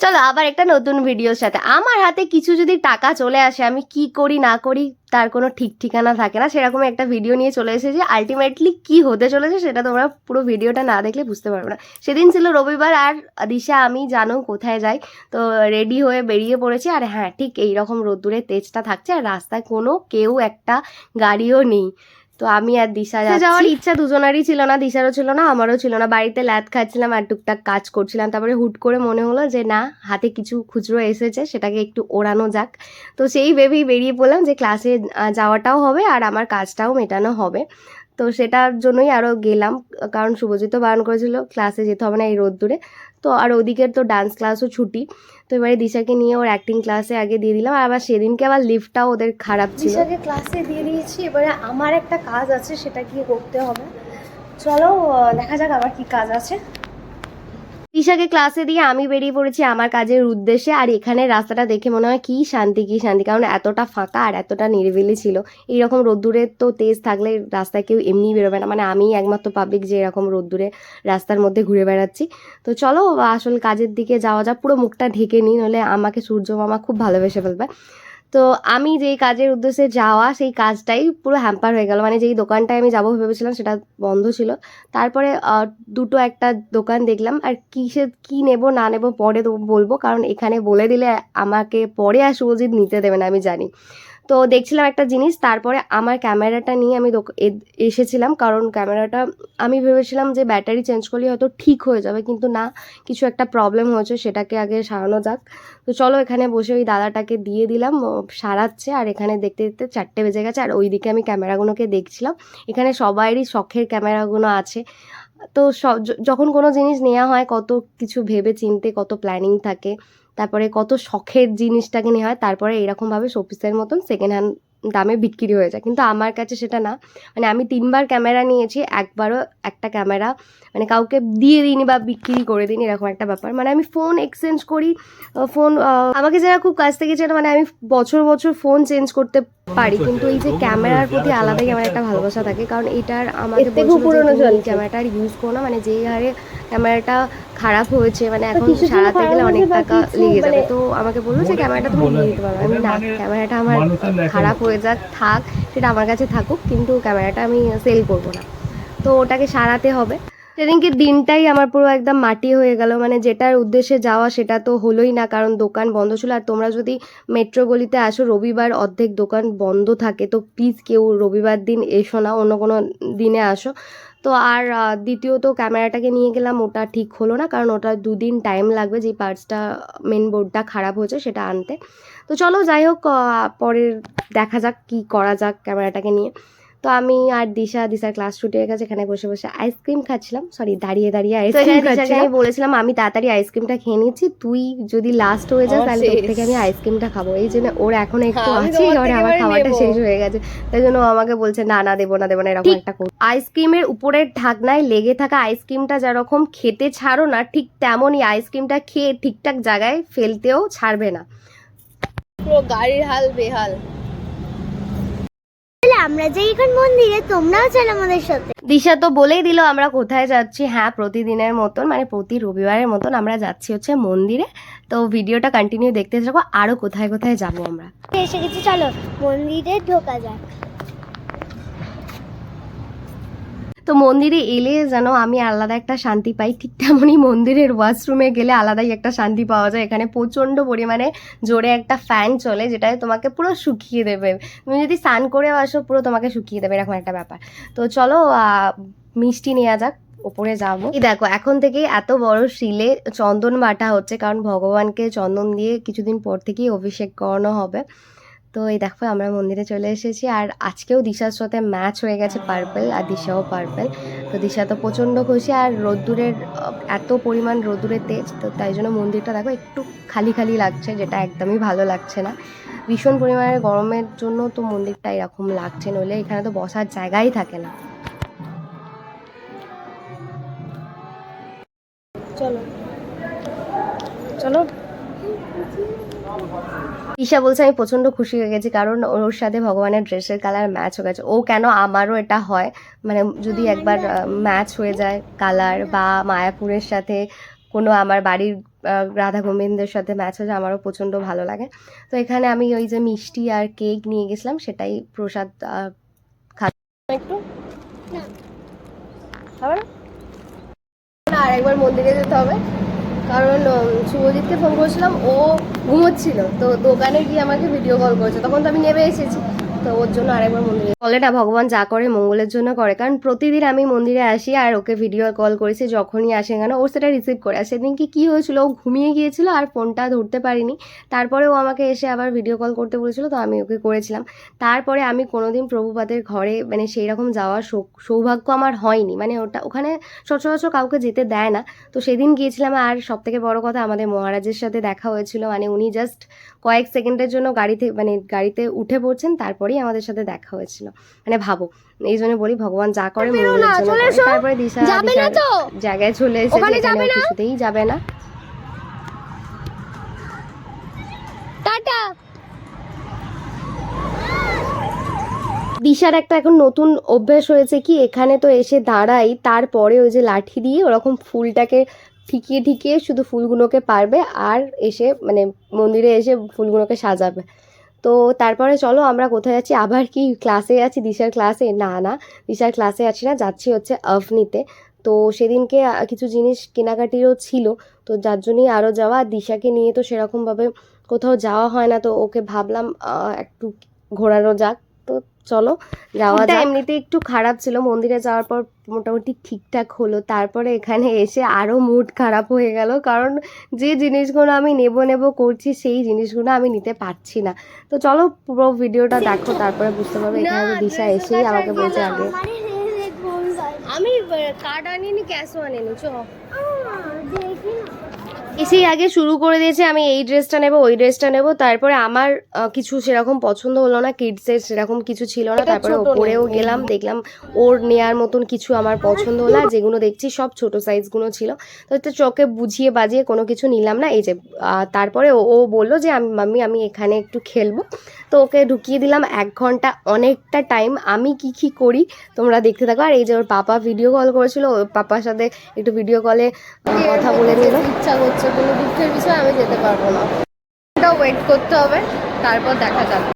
চলো আবার একটা নতুন ভিডিওর সাথে। আমার হাতে কিছু যদি টাকা চলে আসে, আমি কি করি, না করি, তার কোনো ঠিক ঠিকানা থাকে না। সেরকম একটা ভিডিও নিয়ে চলে এসেছি। আলটিমেটলি কি হতে চলেছে সেটা তোমরা পুরো ভিডিওটা না দেখলে বুঝতে পারবে না। সেদিন ছিল রবিবার আর দিশা, আমি, জানো, কোথায় যাই। তো রেডি হয়ে বেরিয়ে পড়েছি। আর হ্যাঁ ঠিক এই রকম রোদ্দুরের তেজটা থাকছে। আর রাস্তায় কোনো কেউ একটা গাড়িও নেই। তো আমি আর দিশা যাওয়ার ইচ্ছা দুজনারই ছিল না দিশারও ছিল না আমারও ছিল না। বাড়িতে ল্যাদ খাচ্ছিলাম আর টুকটাক কাজ করছিলাম। তারপরে হুট করে মনে হলো যে না হাতে কিছু খুচরো এসেছে সেটাকে একটু ওড়ানো যাক। তো সেই ভেবেই বেরিয়ে পড়লাম যে ক্লাসে যাওয়াটাও হবে আর আমার কাজটাও মেটানো হবে। তো সেটার জন্যই আরও গেলাম। কারণ শুভজিৎ তো বারণ করেছিল ক্লাসে যেতে হবে না এই রোদ্দুরে। তো আর ওদিকের তো ডান্স ক্লাসও ছুটি। তো এবারে দিশাকে নিয়ে ওর অ্যাক্টিং ক্লাসে আগে দিয়ে দিলাম। আর আবার সেদিনকে আবার লিফটটাও ওদের খারাপ ছিল। দিশাকে ক্লাসে দিয়ে দিয়েছি। এবারে আমার একটা কাজ আছে, সেটা কি করতে হবে। চলো দেখা যাক আবার কি কাজ আছে। দিশাকে ক্লাসে দিয়ে আমি বেরিয়ে পড়েছি আমার কাজের উদ্দেশ্যে। আর এখানে রাস্তাটা দেখে মনে হয় কি শান্তি কি শান্তি। কারণ এতটা ফাঁকা আর এতটা নিরিবিলি ছিল। এইরকম রোদ্দুরের তো তেজ থাকলে রাস্তায় কেউ এমনিই বেরোবে না। মানে আমি একমাত্র পাবলিক যে এরকম রোদ্দুরে রাস্তার মধ্যে ঘুরে বেড়াচ্ছি। তো চলো, আসল কাজের দিকে যাওয়া যাক। পুরো মুখটা ঢেকে নিই নলে আমাকে সূর্য মামা খুব ভালোবেসে ফেলবে। তো আমি যেই কাজের উদ্দেশ্যে যাওয়া, সেই কাজটাই পুরো হ্যাম্পার হয়ে গেল। মানে যেই দোকানটায় আমি যাব ভেবেছিলাম, সেটা বন্ধ ছিল। তারপরে দুটো একটা দোকান দেখলাম, আর কিসে, কি নেব, না নেব পরে বলব। কারণ এখানে বলে দিলে আমাকে পরে আর শুভজিৎ নিতে দেবে না, আমি জানি। তো দেখছিলাম একটা জিনিস, তারপরে আমার ক্যামেরাটা নিয়ে আমি এসেছিলাম। কারণ ক্যামেরাটা আমি ভেবেছিলাম যে ব্যাটারি চেঞ্জ করলে হয়তো ঠিক হয়ে যাবে, কিন্তু না, কিছু একটা প্রবলেম হয়েছে, সেটাকে আগে সারানো যাক। তো চলো এখানে বসে ওই দাদাটাকে দিয়ে দিলাম সারাচ্ছে, আর এখানে দেখতে দেখতে চারটে বেজে গেছে, আর ওইদিকে আমি ক্যামেরাগুলোকে দেখছিলাম। এখানে সবারই শখের ক্যামেরাগুলো আছে। তো যখন কোনো জিনিস নেওয়া হয়, কত কিছু ভেবে চিনতে কত প্ল্যানিং থাকে তারপরে কত শখের জিনিসটাকে নেওয়া হয় তারপরে এরকমভাবে শোপিসের মতন সেকেন্ড হ্যান্ড দামে বিক্রি হয়ে যায়। কিন্তু আমার কাছে সেটা না। মানে আমি তিনবার ক্যামেরা নিয়েছি একবারও একটা ক্যামেরা মানে কাউকে দিয়ে দিইনি বা বিক্রি করে দিইনি এরকম একটা ব্যাপার। মানে আমি ফোন এক্সচেঞ্জ করি ফোন আমাকে যারা খুব কাছ থেকে চেনে মানে আমি বছর বছর ফোন চেঞ্জ করতে পারি। কিন্তু এই যে ক্যামেরার প্রতি আলাদাই আমার একটা ভালোবাসা থাকে। কারণ এটার থেকেও পুরনো ক্যামেরাটা ইউজ করো না। মানে যেই হারে ক্যামেরাটা খারাপ হয়েছে মানে এখন সারাতে গেলে অনেক টাকা লেগে যাবে। মানে- তো আমাকে বলল যে ক্যামেরাটা তুমি নিয়ে নিতে পারো। আমি না ক্যামেরাটা আমার খারাপ হয়ে যাক থাক সেটা আমার কাছে থাকুক কিন্তু ক্যামেরাটা আমি সেল করব না। তো ওটাকে সারাতে হবে। সেদিনকে দিনটাই আমার পুরো একদম মাটি হয়ে গেল মানে যেটার উদ্দেশ্যে যাওয়া সেটা তো হলোই না কারণ দোকান বন্ধ ছিল। আর তোমরা যদি মেট্রো গলিতে আসো রবিবার অর্ধেক দোকান বন্ধ থাকে তো প্লিজ কেউ রবিবার দিন এসো না অন্য কোনো দিনে আসো। তো আর দ্বিতীয়ত ক্যামেরাটাকে নিয়ে গেলাম, ওটা ঠিক হলো না, কারণ ওটা দুদিন টাইম লাগবে যে পার্টসটা মেন বোর্ডটা খারাপ হয়েছে সেটা আনতে। তো চলো যাই হোক পরের দেখা যাক কী করা যাক ক্যামেরাটাকে নিয়ে। তো আমি আর দিশা দিশার ক্লাস ছুটি হয়ে গেছে এখানে বসে বসে আইসক্রিম খাচ্ছিলাম। সরি দাঁড়িয়ে দাঁড়িয়ে আইসক্রিম খাচ্ছিলাম। আমি বলেছিলাম আমি তাড়াতাড়ি আইসক্রিমটা খেয়ে নিচ্ছি তুই যদি লাস্ট হয়ে যাস তাহলে তোর থেকে আমি আইসক্রিমটা খাব। এই জন্য ওর এখন একটু আছে থেকে আমার নেব। শেষ হয়ে গেছে। তাই জন্য আমাকে বলছে না না দেবো না দেবো না এরকম একটা কর আইসক্রিমের উপরের ঢাকনায় লেগে থাকা আইসক্রিমটা যেরকম খেতে ছাড়ো না ঠিক তেমনই আইসক্রিমটা খেয়ে ঠিকঠাক জায়গায় ফেলতেও ছাড়বে না। পুরো গাড়ির হাল বেহাল। তাহলে আমরা যাই এখন মন্দিরে তোমরাও চলো আমাদের সাথে। দিশা তো বলেই দিল আমরা কোথায় যাচ্ছি? হ্যাঁ প্রতিদিনের মতন মানে প্রতি রবিবারের মতন আমরা যাচ্ছি হচ্ছে মন্দিরে। তো ভিডিওটা কন্টিনিউ দেখতে থাকো আরও কোথায় কোথায় যাব আমরা? এসে গেছি চলো মন্দিরে ঢোকা যাক। তো মন্দিরে এলে যেন আমি আলাদা একটা শান্তি পাই, ঠিক তেমনই মন্দিরের ওয়াশরুমে গেলে আলাদাই একটা শান্তি পাওয়া যায়। এখানে প্রচণ্ড পরিমাণে জোরে একটা ফ্যান চলে, যেটায় তোমাকে পুরো শুকিয়ে দেবে। তুমি যদি স্নান করে আসো, পুরো তোমাকে শুকিয়ে দেবে, এরকম একটা ব্যাপার। তো চলো মিষ্টি নেওয়া যাক, ওপরে যাব। এই দেখো, এখন থেকেই এত বড় শিলে চন্দন বাটা হচ্ছে, কারণ ভগবানকে চন্দন দিয়ে কিছুদিন পর থেকেই অভিষেক করানো হবে। তো এই দেখো আমরা মন্দিরে চলে এসেছি। আর আজকেও দিশার সাথে ম্যাচ হয়ে গেছে পার্পেল আর দিশাও পার্পেল তো দিশা তো প্রচণ্ড খুশি আর রোদ্দুরের, এত পরিমাণ রোদ্দুরের তেজ, তো তাই জন্য মন্দিরটা দেখো একটু খালি খালি লাগছে, যেটা একদমই ভালো লাগছে না। ভীষণ পরিমাণে গরমের জন্য তো মন্দিরটা এরকম লাগছে, নইলে এখানে তো বসার জায়গাই থাকে না। চলো। চলো। ঈশা বলছে, আমি প্রচণ্ড খুশি হয়ে গেছি কারণ ওর সাথে ভগবানের ড্রেসের কালার ম্যাচ হয়ে গেছে। ও কেন আমারও এটা হয়? মানে যদি একবার ম্যাচ হয়ে যায় কালার বা মায়াপুরের সাথে কোনো আমার বাড়ির রাধা গোবিন্দের সাথে ম্যাচ হয়ে যায়, আমারও প্রচণ্ড ভালো লাগে। তো এখানে আমি ওই যে মিষ্টি আর কেক নিয়ে গেছিলাম, সেটাই প্রসাদ খাচ্ছি। একটু? আর একবার মন্দিরে যেতে হবে। কারণ শুভজিৎকে ফোন করেছিলাম, ও ঘুমোচ্ছিল। তো দোকানে গিয়ে আমাকে ভিডিও কল করেছে। তখন তো আমি নেমে এসেছি। তো ওর জন্য আরেকবার মন্দিরে বলে না, ভগবান যা করে মঙ্গলের জন্য করে। কারণ প্রতিদিন আমি মন্দিরে আসি আর ওকে ভিডিও কল করেছি যখনই আসে কেন ও সেটা রিসিভ করে। আর সেদিন কি হয়েছিল, ও ঘুমিয়ে গিয়েছিল আর ফোনটা ধরতে পারিনি। তারপরে ও আমাকে এসে আবার ভিডিও কল করতে বলেছিল, তো আমি ওকে করেছিলাম। তারপরে আমি কোনোদিন প্রভুপাদের ঘরে মানে সেই রকম যাওয়ার সৌভাগ্য আমার হয়নি। মানে ওটা ওখানে সচরাচর কাউকে যেতে দেয় না। তো সেদিন গিয়েছিলাম আর সব থেকে বড় কথা, আমাদের মহারাজের সাথে দেখা হয়েছিল। মানে উনি জাস্ট কয়েক সেকেন্ডের জন্য গাড়িতে মানে গাড়িতে উঠে পড়ছেন, তারপরেই আমাদের সাথে দেখা হয়েছিল মানে ভাবো এই জন্য বলি ভগবান যা করে। তারপরে দিশা যাবে না দিশার তো? জায়গায় চলে এসেছে যাবে না? কিছুতেই যাবে না টাটা দিশার একটা এখন নতুন অভ্যাস হয়েছে কি এখানে তো এসে দাঁড়াই তারপরে ওই যে লাঠি দিয়ে ওরকম ফুলটাকে ঠিকিয়ে ঠিকিয়ে শুধু ফুলগুলোকে পারবে আর এসে মানে মন্দিরে এসে ফুলগুলোকে সাজাবে তো তারপরে চলো আমরা কোথায় যাচ্ছি? আবার কি ক্লাসে আছি দিশার ক্লাসে না না, দিশার ক্লাসে আছি না, যাচ্ছি হচ্ছে আফনিতে তো সেদিনকে কিছু জিনিস কেনাকাটিরও ছিল, তো যার জন্যই আরও যাওয়া। দিশাকে নিয়ে তো সেরকমভাবে কোথাও যাওয়া হয় না, তো ওকে ভাবলাম একটু ঘোরানো যাক। তো চলো যাওয়া যায় এমনিতে একটু খারাপ ছিল মন্দিরে যাওয়ার পর মোটামুটি ঠিকঠাক হলো। তারপরে এখানে এসে আরও মুড খারাপ হয়ে গেল কারণ যে জিনিসগুলো আমি নেব নেব করছি সেই জিনিসগুলো আমি নিতে পারছি না। তো চলো পুরো ভিডিওটা দেখো তারপরে বুঝতে পারবে এখানে দিশা এসেই আমাকে বলছে আগে। আমি কার্ড আনিনি ক্যাশও আনিনি চ। এসেই আগে শুরু করে দিয়েছে আমি এই ড্রেসটা নেব ওই ড্রেসটা নেব তারপরে আমার কিছু সেরকম পছন্দ হলো না কিডসের সেরকম কিছু ছিল না তারপরে ওপরেও গেলাম দেখলাম ওর নেয়ার মতন কিছু আমার পছন্দ হলো যেগুলো দেখছি সব ছোট সাইজগুলো ছিল। তো চোখে বুঝিয়ে বাজিয়ে কোনো কিছু নিলাম না এই যে তারপরে ও ও বলল যে আমি মাম্মি আমি এখানে একটু খেলব। তো ওকে ঢুকিয়ে দিলাম এক ঘণ্টা অনেকটা টাইম আমি কি কি করি তোমরা দেখতে থাকো। আর এই যে ওর পাপা ভিডিও কল করেছিল পাপার সাথে একটু ভিডিও কলে কথা বলে নিল। ইচ্ছা করছে কোনো দুঃখের বিষয় আমি যেতে পারব না। এটা ওয়েট করতে হবে তারপর দেখা যাবে।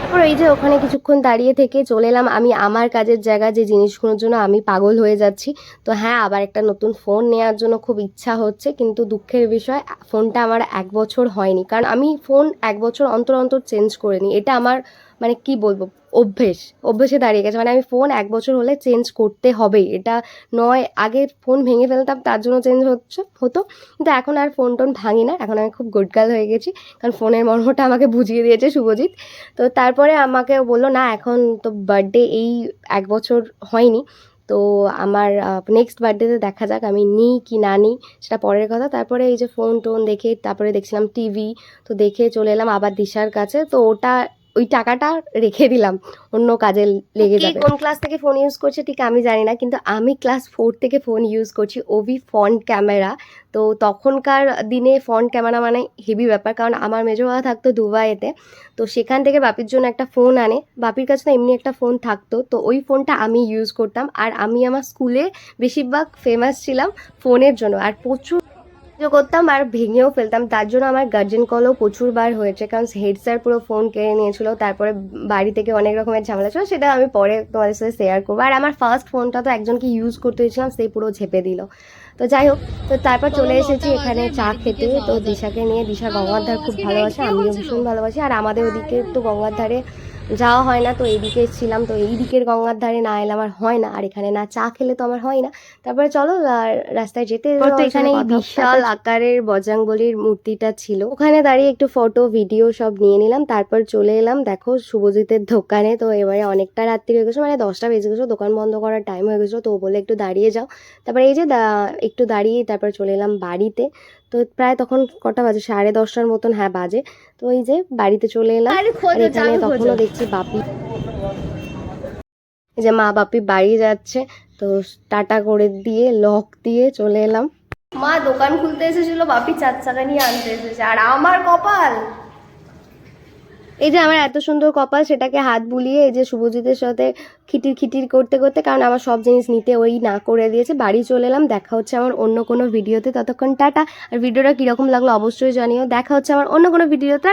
তারপর এই যে ওখানে কিছুক্ষণ দাঁড়িয়ে থেকে চলে এলাম। আমি আমার কাজের জায়গা যে জিনিসগুলোর জন্য আমি পাগল হয়ে যাচ্ছি। তো হ্যাঁ আবার একটা নতুন ফোন নেওয়ার জন্য খুব ইচ্ছা হচ্ছে কিন্তু দুঃখের বিষয় ফোনটা আমার এক বছর হয়নি। কারণ আমি ফোন এক বছর অন্তর অন্তর চেঞ্জ করে নিই এটা আমার মানে কি বলব অভ্যেস, অভ্যেসে দাঁড়িয়ে গেছে। মানে আমি ফোন এক বছর হলে চেঞ্জ করতে হবেই। এটা নয়, আগে ফোন ভেঙে ফেলতাম, তার জন্য চেঞ্জ হচ্ছে, হতো। কিন্তু এখন আর ফোন টোন ভাঙি না। এখন আমি খুব গুড গার্ল হয়ে গেছি। কারণ ফোনের মর্মটা আমাকে বুঝিয়ে দিয়েছে শুভজিৎ। তো তারপরে আমাকে বলল, না, এখন তো বার্থডে এই এক বছর হয়নি। তো আমার নেক্সট বার্থডেতে দেখা যাক, আমি নিই কি না নিই, সেটা পরের কথা। তারপরে এই যে ফোন টোন দেখে, তারপরে দেখছিলাম টিভি তো দেখে চলে এলাম আবার দিশার কাছে। তো ওটা ওই টাকাটা রেখে দিলাম। অন্য কাজে লেগে যাবে। কোন ক্লাস থেকে ফোন ইউজ করছে ঠিক আমি জানি না কিন্তু আমি ক্লাস ফোর থেকে ফোন ইউজ করছি ওভি ফ্রন্ট ক্যামেরা তো তখনকার দিনে ফন্ট ক্যামেরা মানে হেভি ব্যাপার কারণ আমার মেজো বাবা থাকতো দুবাইতে। তো সেখান থেকে বাপির জন্য একটা ফোন আনে। বাপির কাছে তো এমনি একটা ফোন থাকতো। তো ওই ফোনটা আমি ইউজ করতাম। আর আমি আমার স্কুলে বেশিরভাগ ফেমাস ছিলাম ফোনের জন্য। আর প্রচুর করতাম আর ভেঙেও ফেলতাম। তার জন্য আমার গার্জেন কলও প্রচুর বার হয়েছে। কারণ হেড স্যার পুরো ফোন কেড়ে নিয়েছিল। তারপরে বাড়ি থেকে অনেক রকমের ঝামেলা ছিল। সেটা আমি পরে তোমাদের সাথে শেয়ার করব। আর আমার ফার্স্ট ফোনটা তো একজনকে ইউজ করতে হয়েছিলাম সেই পুরো ঝেপে দিল। তো যাই হোক, তো তারপর চলে এসেছি এখানে চা খেতে। তো দিশাকে নিয়ে দিশা গঙ্গার ধার খুব ভালোবাসে, আমিও ভীষণ ভালোবাসি। আর আমাদের ওদিকে তো গঙ্গার ধারে যাওয়া হয় না তো এইদিকে ছিলাম তো এই দিকের গঙ্গার ধারে না এলে আমার হয় না আর এখানে না চা খেলে তো আমার হয় না। তারপরে চলো আর রাস্তায় যেতে তো এখানে এই বিশাল আকারের বজরংবলির মূর্তিটা ছিল। ওখানে দাঁড়িয়ে একটু ফটো ভিডিও সব নিয়ে নিলাম তারপর চলে এলাম। দেখো শুভজিতের দোকানে তো এবারে অনেকটা রাত্রি হয়ে গেছে মানে দশটা বেজে গেছিল দোকান বন্ধ করার টাইম হয়ে গেছিল তো বলে একটু দাঁড়িয়ে যাও। তারপরে এই যে একটু দাঁড়িয়ে তারপর চলে এলাম বাড়িতে। তো প্রায় তখন কটা বাজে? সাড়ে দশটার মতন হ্যাঁ বাজে। তো এই যে বাড়িতে চলে এলাম। এখানে তখনও দেখছি বাপি। এই যে মা বাপি বাড়ি যাচ্ছে তো টাটা করে দিয়ে লক দিয়ে চলে এলাম। মা দোকান খুলতে এসেছিল বাপি চার চাকা নিয়ে আনতে এসেছে। আর আমার কপাল! এই যে আমার এত সুন্দর কপাল, সেটাকে হাত বুলিয়ে এই যে শুভজিতের সাথে খিটির খিটির করতে করতে, কারণ আমার সব জিনিস নিতে ওই না করে দিয়েছে। বাড়ি চলে এলাম, দেখা হচ্ছে আমার অন্য কোনো ভিডিওতে। ততক্ষণ টাটা। আর ভিডিওটা কীরকম লাগল অবশ্যই জানিও। দেখা হচ্ছে আমার অন্য কোনো ভিডিও টাটা।